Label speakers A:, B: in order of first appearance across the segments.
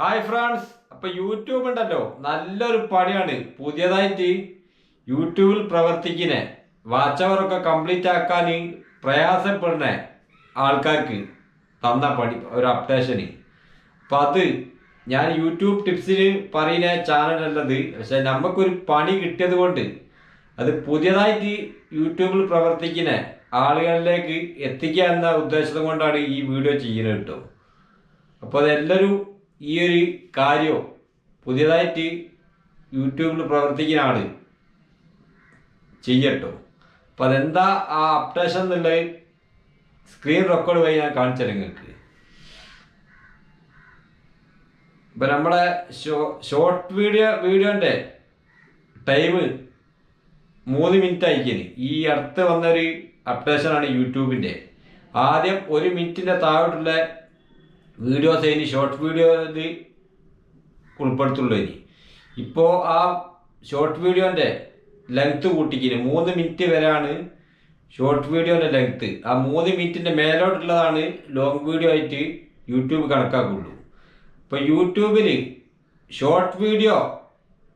A: Hi friends അപ്പൊ YouTube ഉണ്ടല്ലോ. നല്ലൊരു പണിയാണ്. പുതിയതായിട്ട് യൂട്യൂബിൽ പ്രവർത്തിക്കുന്ന വാച്ച് അവറൊക്കെ കംപ്ലീറ്റ് ആക്കാൻ പ്രയാസപ്പെടുന്ന ആൾക്കാർക്ക് തന്ന പണി ഒരു അപ്ഡേഷന് അപ്പം അത് ഞാൻ യൂട്യൂബ് ടിപ്സിൽ പറയുന്ന ചാനലല്ലത് പക്ഷെ നമുക്കൊരു പണി കിട്ടിയത് കൊണ്ട് അത് പുതിയതായിട്ട് യൂട്യൂബിൽ പ്രവർത്തിക്കുന്ന ആളുകളിലേക്ക് എത്തിക്കുക എന്ന ഉദ്ദേശം കൊണ്ടാണ് ഈ വീഡിയോ ചെയ്യുന്നത് കേട്ടോ അപ്പോൾ അതെല്ലാവരും ഈ ഒരു കാര്യം പുതിയതായിട്ട് യൂട്യൂബിൽ പ്രവർത്തിക്കുന്ന ആൾ ചെയ്യട്ടോ. അപ്പോൾ അതെന്താ ആ അപ്ഡേഷൻ എന്നുള്ളത് സ്ക്രീൻ റെക്കോർഡ് വഴി ഞാൻ കാണിച്ചു നിങ്ങൾക്ക്. ഇപ്പം നമ്മുടെ ഷോ ഷോർട്ട് വീഡിയോ വീഡിയോന്റെ ടൈം മൂന്ന് മിനിറ്റ് ആയിരിക്കും ഈ അടുത്ത് വന്നൊരു അപ്ഡേഷനാണ് യൂട്യൂബിന്റെ ആദ്യം ഒരു മിനിറ്റിന്റെ താഴോട്ടുള്ള വീഡിയോസ് അതിന് ഷോർട്ട് വീഡിയോ ഇത് ഉൾപ്പെടുത്തുള്ളൂ ഇനി. ഇപ്പോൾ ആ ഷോർട്ട് വീഡിയോന്റെ ലെങ്ത്ത് കൂട്ടിക്കിന്. മൂന്ന് മിനിറ്റ് വരെയാണ് ഷോർട്ട് വീഡിയോന്റെ ലെങ്ത്ത് ആ മൂന്ന് മിനിറ്റിന്റെ മേലോട്ടുള്ളതാണ് ലോങ് വീഡിയോ ആയിട്ട് യൂട്യൂബ് കണക്കാക്കുള്ളൂ. ഇപ്പോൾ യൂട്യൂബിൽ ഷോർട്ട് വീഡിയോ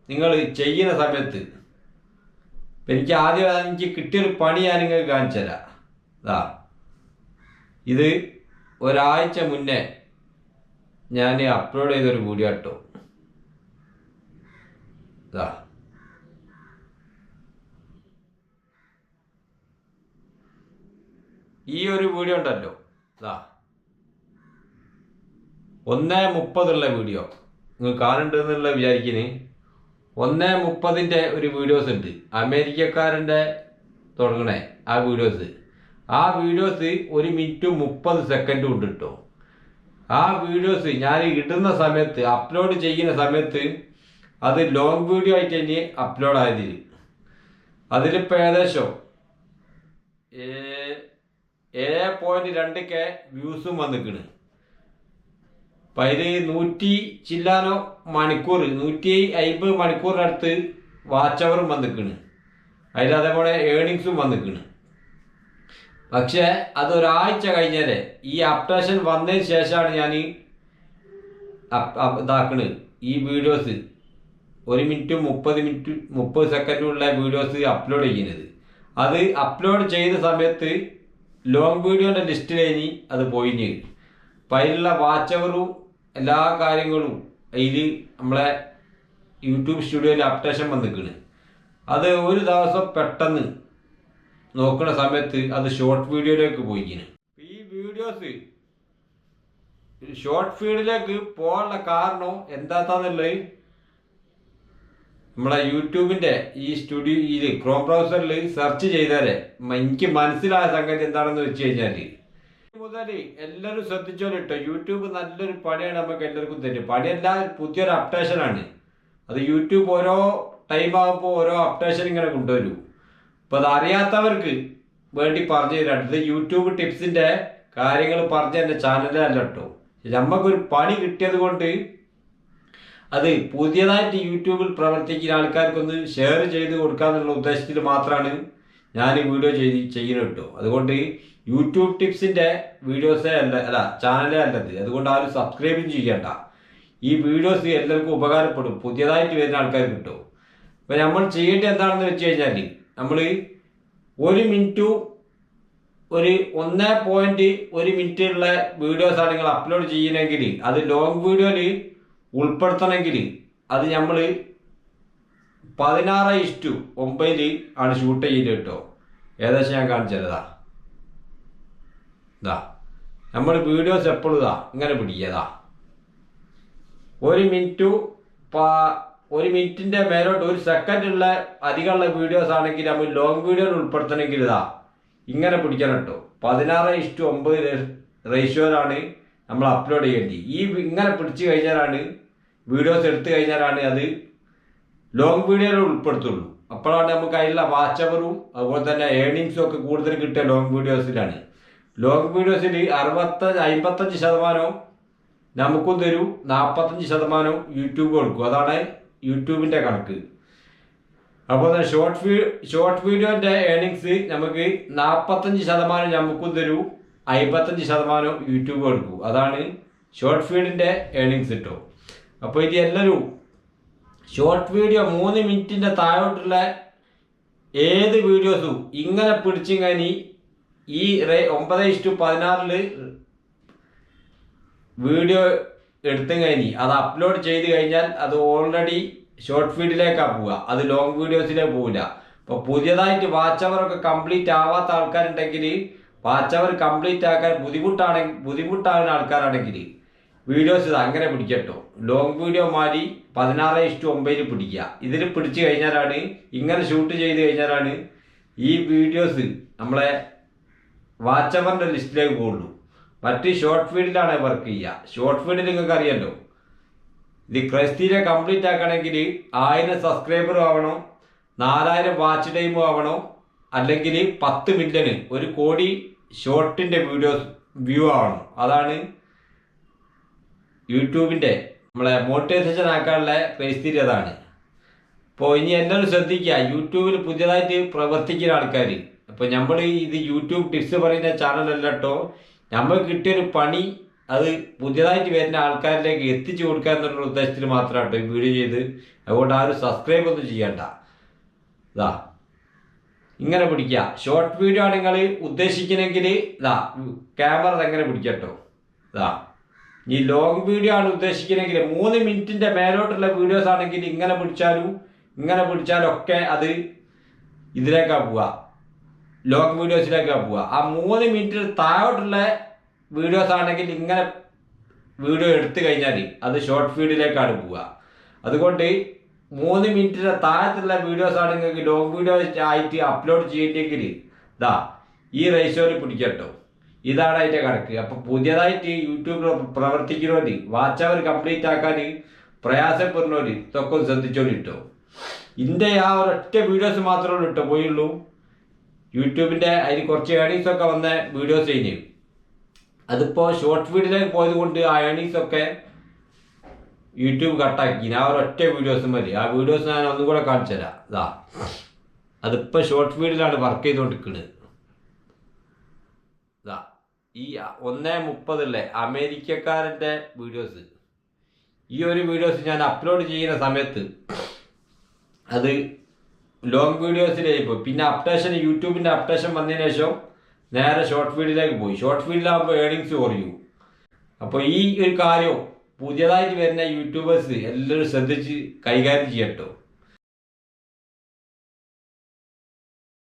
A: നിങ്ങൾ ചെയ്യുന്ന സമയത്ത് ഇപ്പം എനിക്ക് ആദ്യം എനിക്ക് കിട്ടിയൊരു പണി ഞാൻ നിങ്ങൾക്ക് കാണിച്ചു തരാം ഇതാ ഇത് ഒരാഴ്ച മുന്നേ ഞാൻ അപ്ലോഡ് ചെയ്തൊരു വീഡിയോ കേട്ടോ ഇതാ ഈ ഒരു വീഡിയോ ഉണ്ടല്ലോ. ഇതാ ഒന്നേ മുപ്പതുള്ള വീഡിയോ നിങ്ങൾ കാണുന്നുണ്ടെന്നുള്ള വിചാരിക്കുന്നു. ഒന്നേ മുപ്പതിന്റെ ഒരു വീഡിയോസ് ഉണ്ട്. അമേരിക്കക്കാരന്റെ തുടങ്ങണേ ആ വീഡിയോസ് ആ വീഡിയോസ് ഒരു മിനിറ്റ് മുപ്പത് സെക്കൻഡ് ഉണ്ട് കേട്ടോ ആ വീഡിയോസ് ഞാൻ ഇടുന്ന സമയത്ത് അപ്ലോഡ് ചെയ്യുന്ന സമയത്ത് അത് ലോങ് വീഡിയോ ആയിട്ട് ഇനി അപ്ലോഡ് ആയതിൽ അതിലിപ്പോൾ ഏകദേശം ഏഴ് പോയിന്റ് രണ്ട് കെ വ്യൂസും വന്നിക്കണ്. അപ്പം അതിൽ നൂറ്റി ചില്ലാനോ മണിക്കൂർ നൂറ്റി അയിമ്പത് മണിക്കൂറിനടുത്ത് വാച്ച് അവറും വന്നിക്കണ്. അതിൽ അതേപോലെ ഏണിങ്സും വന്നിക്കണ്. പക്ഷേ അത് ഒരാഴ്ച കഴിഞ്ഞാലേ ഈ അപ്ഡേഷൻ വന്നതിന് ശേഷമാണ് ഞാൻ ഇതാക്കണ് ഈ വീഡിയോസ് ഒരു മിനിറ്റ് മുപ്പത് മിനിറ്റ് മുപ്പത് സെക്കൻഡുള്ള വീഡിയോസ് അപ്ലോഡ് ചെയ്യുന്നത്. അത് അപ്ലോഡ് ചെയ്ത സമയത്ത് ലോങ് വീഡിയോന്റെ ലിസ്റ്റിലേനി അത് പോയിഞ്ഞ് അപ്പം അതിലുള്ള വാച്ച് അവറും എല്ലാ കാര്യങ്ങളും അതിൽ നമ്മളെ യൂട്യൂബ് സ്റ്റുഡിയോയിൽ അപ്ഡേഷൻ വന്നിക്കണ്. അത് ഒരു ദിവസം പെട്ടെന്ന് നോക്കുന്ന സമയത്ത് അത് ഷോർട്ട് വീഡിയോയിലേക്ക് പോയിക്കിന് ഈ വീഡിയോസ് ഷോർട്ട് ഫീഡിലേക്ക് പോകാനുള്ള കാരണം എന്താത്താന്നുള്ളത് നമ്മളെ യൂട്യൂബിന്റെ ഈ സ്റ്റുഡിയോ ഈ ക്രോം ബ്രൗസറിൽ സെർച്ച് ചെയ്താലേ എനിക്ക് മനസ്സിലായ സംഗതി എന്താണെന്ന് വെച്ച് കഴിഞ്ഞാൽ മുതൽ എല്ലാവരും ശ്രദ്ധിച്ചോളൂ കേട്ടോ. യൂട്യൂബ് നല്ലൊരു പണിയാണ് നമുക്ക് എല്ലാവർക്കും തരും പണിയല്ല പുതിയൊരു അപ്ഡേഷനാണ് അത് യൂട്യൂബ് ഓരോ ടൈം ആകുമ്പോൾ ഓരോ അപ്ഡേഷൻ ഇങ്ങനെ കൊണ്ടുവരും. അപ്പോൾ അത് അറിയാത്തവർക്ക് വേണ്ടി പറഞ്ഞു തരാം. ഇത് യൂട്യൂബ് ടിപ്സിന്റെ കാര്യങ്ങൾ പറഞ്ഞ എന്റെ ചാനലല്ല കേട്ടോ പണി കിട്ടിയത് കൊണ്ട് അത് പുതിയതായിട്ട് യൂട്യൂബിൽ പ്രവർത്തിക്കുന്ന ആൾക്കാർക്കൊന്ന് ഷെയർ ചെയ്ത് കൊടുക്കാന്നുള്ള ഉദ്ദേശത്തിൽ മാത്രമാണ് ഞാൻ വീഡിയോ ചെയ്ത് ചെയ്യുന്നത് കേട്ടോ അതുകൊണ്ട് യൂട്യൂബ് ടിപ്സിന്റെ വീഡിയോസേ അല്ല അല്ല ചാനലേ അല്ലത്. അതുകൊണ്ട് ആരും സബ്സ്ക്രൈബും ചെയ്യണ്ട. ഈ വീഡിയോസ് എല്ലാവർക്കും ഉപകാരപ്പെടും. പുതിയതായിട്ട് വരുന്ന ആൾക്കാർക്ക് കിട്ടും അപ്പൊ നമ്മൾ ചെയ്യേണ്ടത് എന്താണെന്ന് വെച്ച് കഴിഞ്ഞാൽ നമ്മൾ ഒരു മിനിറ്റ് ഒരു ഒന്ന് പോയിന്റ് ഒരു മിനിറ്റുള്ള വീഡിയോസാണ് നിങ്ങൾ അപ്ലോഡ് ചെയ്യണമെങ്കിൽ അത് ലോങ് വീഡിയോയിൽ ഉൾപ്പെടുത്തണമെങ്കിൽ അത് നമ്മൾ പതിനാറ് ഇഷ്ടു ഒമ്പതിൽ ആണ് ഷൂട്ട് ചെയ്യുന്നത് കേട്ടോ. ഏകദേശം ഞാൻ കാണിച്ചു ഇതാ നമ്മൾ വീഡിയോസ് എപ്പോഴും ഇതാ ഇങ്ങനെ പിടിക്കതാ ഒരു മിനിറ്റു ഒരു മിനിറ്റിന്റെ മേലോട്ട് ഒരു സെക്കൻഡ് ഉള്ള അധികമുള്ള വീഡിയോസ് ആണെങ്കിൽ നമ്മൾ ലോങ് വീഡിയോയിൽ ഉൾപ്പെടുത്തണമെങ്കിൽ ഇതാ ഇങ്ങനെ പിടിക്കണം കേട്ടോ. പതിനാറ് ഇഷ്ടു ഒമ്പത് റേഷ്യോയിലാണ് നമ്മൾ അപ്ലോഡ് ചെയ്യേണ്ടത് ഈ ഇങ്ങനെ പിടിച്ചു കഴിഞ്ഞാലാണ് വീഡിയോസ് എടുത്തു കഴിഞ്ഞാലാണ് അത് ലോങ് വീഡിയോയിൽ ഉൾപ്പെടുത്തുള്ളൂ. അപ്പോഴാണ് നമുക്ക് അതിലുള്ള വാച്ച് അവറും അതുപോലെ തന്നെ ഏണിങ്സും ഒക്കെ കൂടുതൽ കിട്ടുക ലോങ് വീഡിയോസിലാണ് ലോങ് വീഡിയോസിൽ അറുപത്തഞ്ച് അമ്പത്തഞ്ച് ശതമാനവും നമുക്കും തരും. നാൽപ്പത്തഞ്ച് ശതമാനവും യൂട്യൂബ് കൊടുക്കും. അതാണ് യൂട്യൂബിന്റെ കണക്ക്. അപ്പോൾ ഷോർട്ട് വീ ഷോർട്ട് വീഡിയോന്റെ ഏണിങ്സ് നമുക്ക് നാൽപ്പത്തഞ്ച് ശതമാനം നമുക്കും തരൂ അമ്പത്തഞ്ച് ശതമാനം യൂട്യൂബ് എടുക്കൂ അതാണ് ഷോർട്ട് ഫീഡിന്റെ ഏണിങ്സ് കിട്ടും അപ്പോൾ ഇത് എല്ലാവരും ഷോർട്ട് വീഡിയോ മൂന്ന് മിനിറ്റിന്റെ താഴോട്ടുള്ള ഏത് വീഡിയോസും ഇങ്ങനെ പിടിച്ചും കഴിഞ്ഞി ഈ ഒമ്പത് ഇഷ്ടു പതിനാറിൽ വീഡിയോ എടുത്തും കഴിഞ്ഞ് അത് അപ്ലോഡ് ചെയ്ത് കഴിഞ്ഞാൽ അത് ഓൾറെഡി ഷോർട്ട് ഫീഡിലേക്കാണ് പോവുക. അത് ലോങ് വീഡിയോസിലേക്ക് പോവില്ല. ഇപ്പോൾ പുതിയതായിട്ട് വാച്ച് അവറൊക്കെ കംപ്ലീറ്റ് ആവാത്ത ആൾക്കാരുണ്ടെങ്കിൽ വാച്ച് അവർ കംപ്ലീറ്റ് ആക്കാൻ ബുദ്ധിമുട്ടാണെങ്കിൽ ബുദ്ധിമുട്ടാകുന്ന ആൾക്കാരാണെങ്കിൽ വീഡിയോസ് ഇത് അങ്ങനെ പിടിക്കട്ടോ. ലോങ് വീഡിയോ മാറി പതിനാറ് ഇഷ്ടു ഒമ്പതിൽ പിടിക്കുക. ഇതിൽ പിടിച്ചു കഴിഞ്ഞാലാണ് ഇങ്ങനെ ഷൂട്ട് ചെയ്ത് കഴിഞ്ഞാലാണ് ഈ വീഡിയോസ് നമ്മളെ വാച്ച് അവറിന്റെ ലിസ്റ്റിലേക്ക് പോകുള്ളൂ മറ്റ് ഷോർട്ട് ഫീൽഡിലാണ് വർക്ക് ചെയ്യുക. ഷോർട്ട് ഫീൽഡിൽ നിങ്ങൾക്ക് അറിയാമല്ലോ ഇത് ക്രൈസ്തീരെ കംപ്ലീറ്റ് ആക്കണമെങ്കിൽ ആയിരം സബ്സ്ക്രൈബർ ആവണം നാലായിരം വാച്ച് ടൈം ആവണം അല്ലെങ്കിൽ പത്ത് മില്യന് ഒരു കോടി ഷോർട്ടിന്റെ വീഡിയോസ് വ്യൂ ആവണം. അതാണ് യൂട്യൂബിന്റെ നമ്മളെ മോട്ടിവേഷൻ ആക്കാനുള്ള പരിസ്ഥിതി അതാണ്. അപ്പോൾ ഇനി എല്ലാവരും ശ്രദ്ധിക്കുക യൂട്യൂബിൽ പുതിയതായിട്ട് പ്രവർത്തിക്കുന്ന ആൾക്കാർ അപ്പോൾ നമ്മൾ ഇത് യൂട്യൂബ് ടിപ്സ് പറയുന്ന ചാനലല്ല കേട്ടോ നമ്മൾ കിട്ടിയൊരു പണി അത് പുതിയതായിട്ട് വരുന്ന ആൾക്കാരിലേക്ക് എത്തിച്ചു കൊടുക്കുക എന്നുള്ള ഉദ്ദേശത്തിൽ മാത്രമാണ് ഈ വീഡിയോ ചെയ്ത്. അതുകൊണ്ട് ആരും സബ്സ്ക്രൈബ് ഒന്നും ചെയ്യണ്ട. ഇതാ ഇങ്ങനെ പിടിക്കുക ഷോർട്ട് വീഡിയോ ആണ് നിങ്ങൾ ഉദ്ദേശിക്കണമെങ്കിൽ ഇതാ ക്യാമറ എങ്ങനെ പിടിക്കട്ടോ. ഇതാ ഈ ലോങ് വീഡിയോ ആണ് ഉദ്ദേശിക്കണമെങ്കിൽ മൂന്ന് മിനിറ്റിന്റെ മേലോട്ടുള്ള വീഡിയോസ് ആണെങ്കിൽ ഇങ്ങനെ പിടിച്ചാലും ഇങ്ങനെ പിടിച്ചാലൊക്കെ അത് ഇതിലേക്കാണ് പോവുക ലോങ് വീഡിയോസിലേക്കാണ് പോവുക ആ മൂന്ന് മിനിറ്റിൽ താഴോട്ടുള്ള വീഡിയോസ് ആണെങ്കിൽ ഇങ്ങനെ വീഡിയോ എടുത്തു കഴിഞ്ഞാൽ അത് ഷോർട്ട് ഫീഡിലേക്കാണ് പോവുക അതുകൊണ്ട് മൂന്ന് മിനിറ്റിന്റെ താഴത്തുള്ള വീഡിയോസ് ആണെങ്കിൽ ലോങ് വീഡിയോ ആയിട്ട് അപ്ലോഡ് ചെയ്യേണ്ടെങ്കിൽ ഇതാ ഈ റേഷ്യോയിൽ പിടിക്കട്ടോ ഇതാണ് അതിന്റെ കണക്ക്. അപ്പോൾ പുതിയതായിട്ട് യൂട്യൂബിൽ പ്രവർത്തിക്കുന്നവർ വാച്ച് അവർ കംപ്ലീറ്റ് ആക്കാൻ പ്രയാസപ്പെടുന്നവർ ഇതൊക്കെ ഇട്ടോ ഇതിന്റെ ആ ഒരൊറ്റ വീഡിയോസ് മാത്രമേ ഇട്ടോ പോയുള്ളൂ. യൂട്യൂബിന്റെ അതിൽ കുറച്ച് ഏണിങ്സ് ഒക്കെ വന്ന വീഡിയോസ് കഴിഞ്ഞു അതിപ്പോൾ ഷോർട്ട് വീഡിയോയിലേക്ക് പോയത് കൊണ്ട് ആ ഏണിങ്സ് ഒക്കെ യൂട്യൂബ് കട്ടാക്കി ഞാൻ ഒരൊറ്റ വീഡിയോസ് മതി. ആ വീഡിയോസ് ഞാൻ ഒന്നും കൂടെ കാണിച്ചു തരാം. ഇതാ അതിപ്പോൾ ഷോർട്ട് വീഡിയോയിലാണ് വർക്ക് ചെയ്തുകൊണ്ടിരിക്കുന്നത് ഇതാ ഈ ഒന്നേ മുപ്പതല്ലേ അമേരിക്കക്കാരന്റെ വീഡിയോസ് ഈ ഒരു വീഡിയോസ് ഞാൻ അപ്ലോഡ് ചെയ്യുന്ന സമയത്ത് അത് ലോങ് വീഡിയോസിലേക്ക് പോയി പിന്നെ അപ്ഡേഷൻ യൂട്യൂബിന്റെ അപ്ഡേഷൻ വന്നതിന് ശേഷം നേരെ ഷോർട്ട് വീഡിയോയിലേക്ക് പോയി. ഷോർട്ട് വീഡിയോയിലാകുമ്പോൾ ഏണിങ്സ് കുറയും. അപ്പോൾ ഈ ഒരു കാര്യം പുതിയതായിട്ട് വരുന്ന യൂട്യൂബേഴ്സ് എല്ലാവരും ശ്രദ്ധിച്ച് കൈകാര്യം ചെയ്യട്ടോ.